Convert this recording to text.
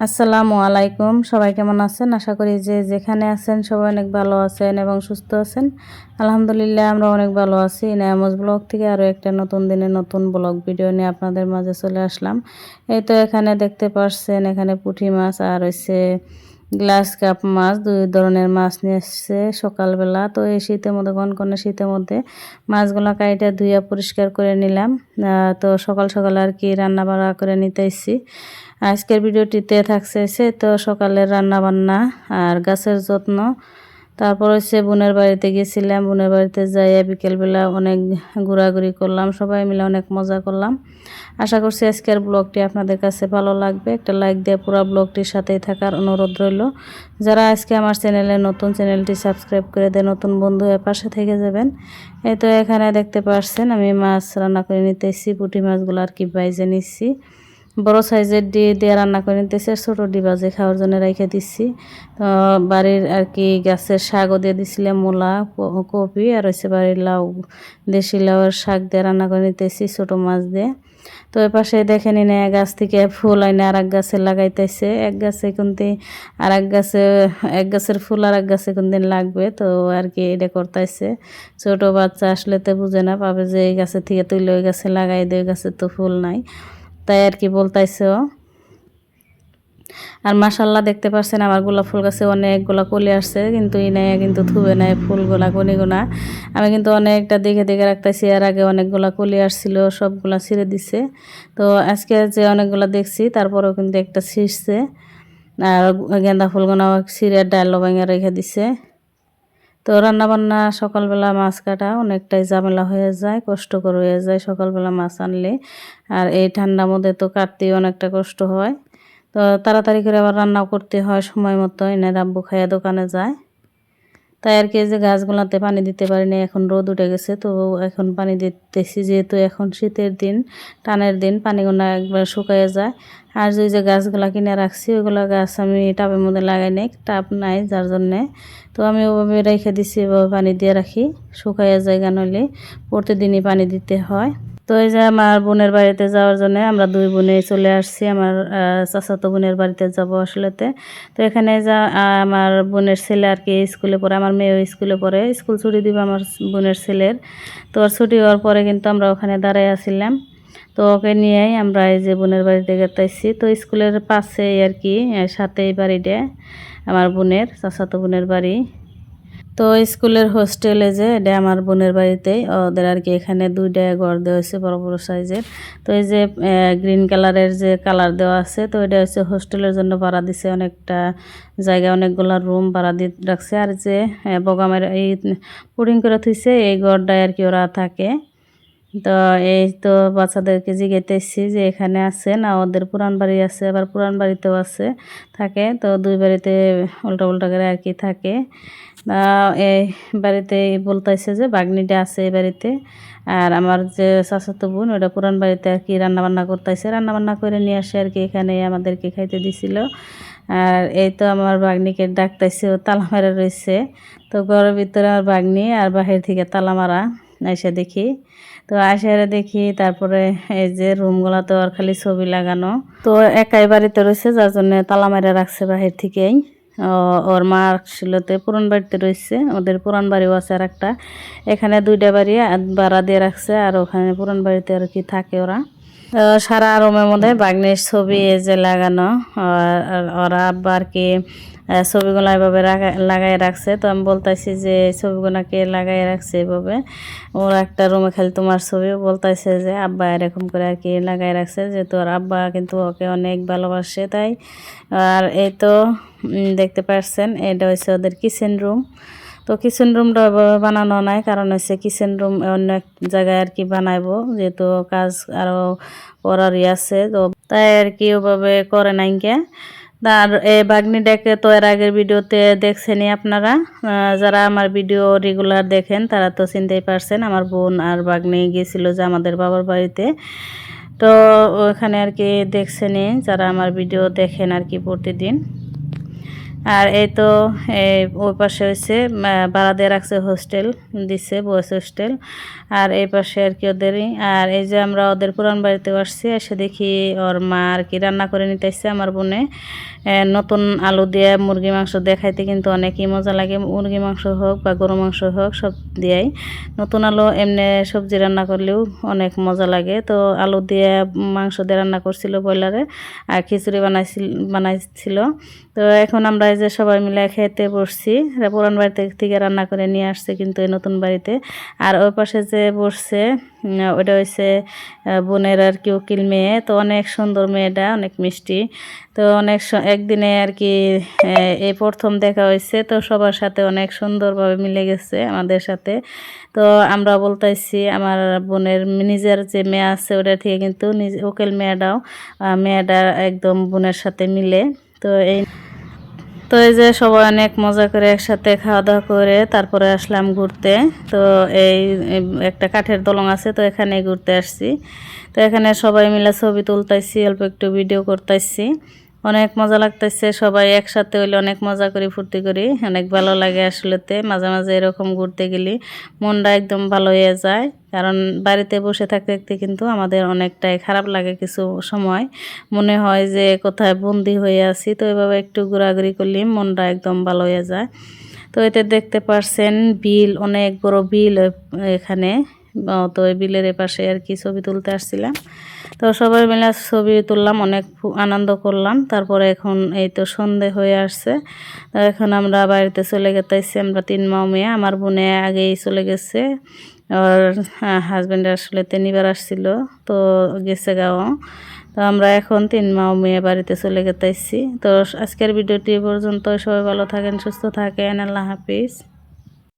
আসসালামু আলাইকুম। সবাই কেমন আছেন? আশা করি যে যেখানে আছেন সবাই অনেক ভালো আছেন এবং সুস্থ আছেন। আলহামদুলিল্লাহ, আমরা অনেক ভালো আছি। নায়ামজ ব্লগ থেকে আরও একটা নতুন দিনে নতুন ব্লগ ভিডিও নিয়ে আপনাদের মাঝে চলে আসলাম। এই তো এখানে দেখতে পাচ্ছেন এখানে পুঁটি মাছ আর হচ্ছে গ্লাস কাপ মাছ দুই ধরনের মাছ নিয়ে এসছে সকালবেলা। তো এই শীতের মধ্যে কনকনে শীতের মধ্যে মাছগুলো কাইটা ধুইয়া পরিষ্কার করে নিলাম। তো সকাল সকাল আর কি রান্না বান্না করে নিতে এসেছি। আজকের ভিডিওটিতে থাকছে সে তো সকালের রান্না বান্না আর গাছের যত্ন। তারপর হচ্ছে বোনের বাড়িতে গেছিলাম, বোনের বাড়িতে যাইয়া বিকেলবেলা অনেক ঘোরাঘুরি করলাম, সবাই মিলে অনেক মজা করলাম। আশা করছি আজকের ব্লগটি আপনাদের কাছে ভালো লাগবে। একটা লাইক দিয়ে পুরো ব্লগটির সাথেই থাকার অনুরোধ রইল। যারা আজকে আমার চ্যানেলে নতুন, চ্যানেলটি সাবস্ক্রাইব করে দেয় নতুন বন্ধু হয়ে পাশে থেকে যাবেন। এই তো এখানে দেখতে পাচ্ছেন আমি মাছ রান্না করে নিতেছি, পুঁটি মাছগুলো আর কি বাইজে নিচ্ছি। বড় সাইজের দিয়ে দিয়ে রান্না করে নিতেছি, আর ছোটো ডিবা যে খাওয়ার জন্য রেখে দিচ্ছি। তো বাড়ির আর কি গাছের শাকও দিয়ে দিছিলাম, মূলা কপি, আর হচ্ছে বাড়ির লাউ। দেশি লাউয়ের শাক দিয়ে রান্না করে নিতেছি, ছোটো মাছ দিয়ে। তো এ পাশে দেখে নিন এক গাছ থেকে ফুল আইনে আর এক গাছে লাগাইতেছে। এক গাছে কিন্তু আর এক গাছে, এক গাছের ফুল আর এক গাছে দিন লাগবে, তো আর কি এটা করতেছে। ছোটো বাচ্চা আসলে তো বুঝে না, পাবে যে এই গাছের থেকে তুলে ওই গাছে লাগাই দেয় ওই গাছের তো ফুল নাই। তাই আর কি বলতাইছে আর মাসাল্লাহ দেখতে পাচ্ছেন আমার গোলাপ ফুল গাছে অনেকগুলো কলি আসছে, কিন্তু নেয় কিন্তু থুবে নেয় ফুলগুলা গুনা আমি কিন্তু অনেকটা দেখে দেখে রাখতেছি, এর আগে অনেকগুলা কলি আসছিল, সবগুলা ছিঁড়ে দিছে। তো আজকে যে অনেকগুলো দেখছি, তারপরেও কিন্তু একটা ছিঁড়ছে। আর গেঁদা ফুলগুনা ছিঁড়ে ডাল ভেঙে রেখে দিছে। তো রান্নাবান্না সকালবেলা মাছ কাটা অনেকটাই ঝামেলা হয়ে যায়, কষ্টকর হয়ে যায় সকালবেলা মাছ আনলে। আর এই ঠান্ডার মধ্যে তো কাটতেই অনেকটা কষ্ট হয়। তো তাড়াতাড়ি করে আবার রান্নাও করতে হয় সময় মতো, এনে রাব্বু খাইয়া দোকানে যায়। তাই আর কি যে গাছগুলোতে পানি দিতে পারিনি, এখন রোদ উঠে গেছে। তো এখন পানি দিতেছি, যেহেতু এখন শীতের দিন, টানের দিন, পানিগুলো একবার শুকাইয়ে যায়। আর যে যে গাছগুলো কিনে রাখছি, ওইগুলো গাছ আমি টাবের মধ্যে লাগাই নেই, টাব নাই যার জন্যে। তো আমি ওভাবে রেখে দিছি, এভাবে পানি দিয়ে রাখি শুকাইয়া জায়গা নইলে। প্রতিদিনই পানি দিতে হয়। তো এই যে আমার বোনের বাড়িতে যাওয়ার জন্য আমরা দুই বোনে চলে আসছি, আমার চাচাতো বোনের বাড়িতে যাব আসলেতে। তো এখানে যা আমার বোনের ছেলে আর কি স্কুলে পড়ে, আমার মেয়েও স্কুলে পড়ে, স্কুল ছুটি দিব আমার বোনের ছেলের। তো ওর ছুটি হওয়ার পরে কিন্তু আমরা ওখানে দাঁড়াই আসছিলাম তো ওকে নিয়েই আমরা এই যে বোনের বাড়িতে গেতাইছি। তো স্কুলের পাশে আর কি সাথে বাড়িটা, আমার বোনের, চাচাতো বোনের বাড়ি। তো স্কুলের হোস্টেলে যে, এটা আমার বোনের বাড়িতেই। ওদের আর কি এখানে দুইটা ঘর দেওয়া হয়েছে বড় বড় সাইজের। তো এই যে গ্রিন কালারের যে কালার দেওয়া আছে, তো এটা হচ্ছে হোস্টেলের জন্য ভাড়া দিছে অনেকটা জায়গায়, অনেকগুলো রুম ভাড়া দিয়ে রাখছে। আর যে বগামের এই পুডিং করে থুইছে, এই ঘরটায় আর কি ওরা থাকে। তো এই তো বাচ্চাদেরকে জিজ্ঞেতেছি যে, এখানে আছে, না ওদের পুরান বাড়ি আছে, আবার পুরান বাড়িতেও আছে, থাকে। তো দুই বাড়িতে উল্টা উল্টা করে আর কি থাকে। এই বাড়িতে বলতেছে যে বাগনিটা আছে এই বাড়িতে। আর আমার যে চাচাতো বোন ওটা পুরান বাড়িতে আর কি রান্নাবান্না করতেছে। রান্নাবান্না করে নিয়ে আসে আর কি এখানে, আমাদেরকে খাইতে দিছিল। আর এই তো আমার বাগনিকে ডাকতেছে, ও তালা মারা রয়েছে তো ঘরের ভিতরে আমার বাগনি আর বাহির থেকে তালা মারা এসে দেখি। তো আসে দেখি, তারপরে এই যে রুমগুলো তো আর খালি ছবি লাগানো। তো একাই বাড়িতে রয়েছে যার জন্য তালা মারা রাখছে বাহির থেকেই। ওর মা শিলতে পুরান বাড়িতে রয়েছে। ওদের পুরান বাড়িও আছে আর একটা এখানে দুইটা বাড়ি ভাড়া দিয়ে রাখছে আর ওখানে পুরান বাড়িতে আর কি থাকে ওরা। সারা রুমের মধ্যে বাগনের ছবি যে লাগানো ওরা আব্বা আর কি ছবিগুলো এভাবে লাগাই রাখছে। তো আমি বলতেছি যে ছবিগুলোকে লাগাই রাখছে এভাবে? ওর একটা রুমে খালি তোমার ছবিও বলতেছে যে, আব্বা এরকম করে আর কি লাগাই রাখছে। যে তোর আব্বা কিন্তু ওকে অনেক ভালোবাসে, তাই? আর এই তো দেখতে পাচ্ছেন এটা হচ্ছে ওদের কিচেন রুম তো কিচেন রুমটা বানানো নাই, কারণ হচ্ছে কিচেন রুম অন্য এক জায়গায় আর কি বানাইবো, যেহেতু কাজ আরও করারই আছে, তো তাই আর কি ওভাবে করে নাই আর এই বাগনিটাকে তো এর আগের ভিডিওতে দেখছেনই আপনারা যারা আমার ভিডিও রেগুলার দেখেন তারা তো চিনতেই পারছেন, আমার বোন আর বাগনি গিয়েছিল যে আমাদের বাবার বাড়িতে। তো ওখানে আর কি দেখছেনই, যারা আমার ভিডিও দেখেন আর কি প্রতিদিন। আর এই তো ওই পাশে হয়েছে ভাড়া দিয়ে রাখছে হোস্টেল দিছে বয়েস হোস্টেল আর এই পাশে আর কি ওদেরই। আর এই যে আমরা ওদের পুরান বাড়িতে আসছি, এসে দেখি ওর মা আর কি রান্না করে নিতে আসছে আমার বোনে। নতুন আলু দিয়ে মুরগি মাংস দেখাইতে কিন্তু অনেকই মজা লাগে। মুরগি মাংস হোক বা গরু মাংস হোক, সব দিয়াই। নতুন আলু এমনি সবজি রান্না করলেও অনেক মজা লাগে। তো আলু দিয়ে মাংস দিয়ে রান্না করছিল ব্রয়লারে, আর খিচুড়ি বানাইছিল বানাইছিল। তো এখন আমরা যে সবাই মিলে খেতে বসছি। পুরান বাড়ি থেকে- রান্না করে নিয়ে আসছে কিন্তু এই নতুন বাড়িতে। আর ওই পাশে যে বসছে ওটা আহ, বোনের আর কি উকিল মেয়ে। তো অনেক সুন্দর মেয়েটা অনেক মিষ্টি। তো অনেক একদিনে আর কি এই প্রথম দেখা হয়েছে তো সবার সাথে অনেক সুন্দরভাবে মিলে গেছে আমাদের সাথে। তো আমরা বলতেছি আমার বোনের নিজের যে মেয়ে আছে ওটা থেকে কিন্তু নিজ উকিল মেয়েটাও মেয়েটা একদম বোনের সাথে মিলে। তো এই তো এই যে সবাই অনেক মজা করে একসাথে খাওয়া দাওয়া করে তারপরে আসলাম ঘুরতে। তো এই একটা কাঠের দলং আছে, তো এখানে ঘুরতে আসছি। তো এখানে সবাই মিলে ছবি তুলতেছি অল্প একটু ভিডিও করতেছি অনেক মজা লাগতেছে সবাই একসাথে হইলে অনেক মজা করি, ফুর্তি করি। অনেক ভালো লাগে আসলেতে, মাঝে মাঝে এরকম ঘুরতে গেলে মনটা একদম ভালো হয়ে যায়। কারণ বাড়িতে বসে থাকতে থাকতে কিন্তু আমাদের অনেকটাই খারাপ লাগে কিছু সময়। মনে হয় যে কোথায় বন্দি হয়ে আছি, তো এভাবে একটু ঘোরাঘুরি করলে মনটা একদম ভালো হয়ে যায়। তো এতে দেখতে পারছেন, বিল, অনেক বড় বিল এখানে। তো এই বিলের এপাশে আর কি ছবি তুলতে আসছিলাম। তো সবাই মিলে ছবি তুললাম, অনেক আনন্দ করলাম। তারপরে এখন এই তো সন্ধে হয়ে আসছে। তো এখন আমরা বাড়িতে চলে গেতেছি আমরা তিন মাও মেয়ে। আমার বোনে আগেই চলে গেছে। ওর হাজব্যান্ড আসলে তিনবার আসছিল, তো গেছে গাও। তো আমরা এখন তিন মাও মেয়ে বাড়িতে চলে গেতেছি তো আজকের ভিডিওটি পর্যন্ত সবাই ভালো থাকেন, সুস্থ থাকেন। আল্লাহ হাফিজ।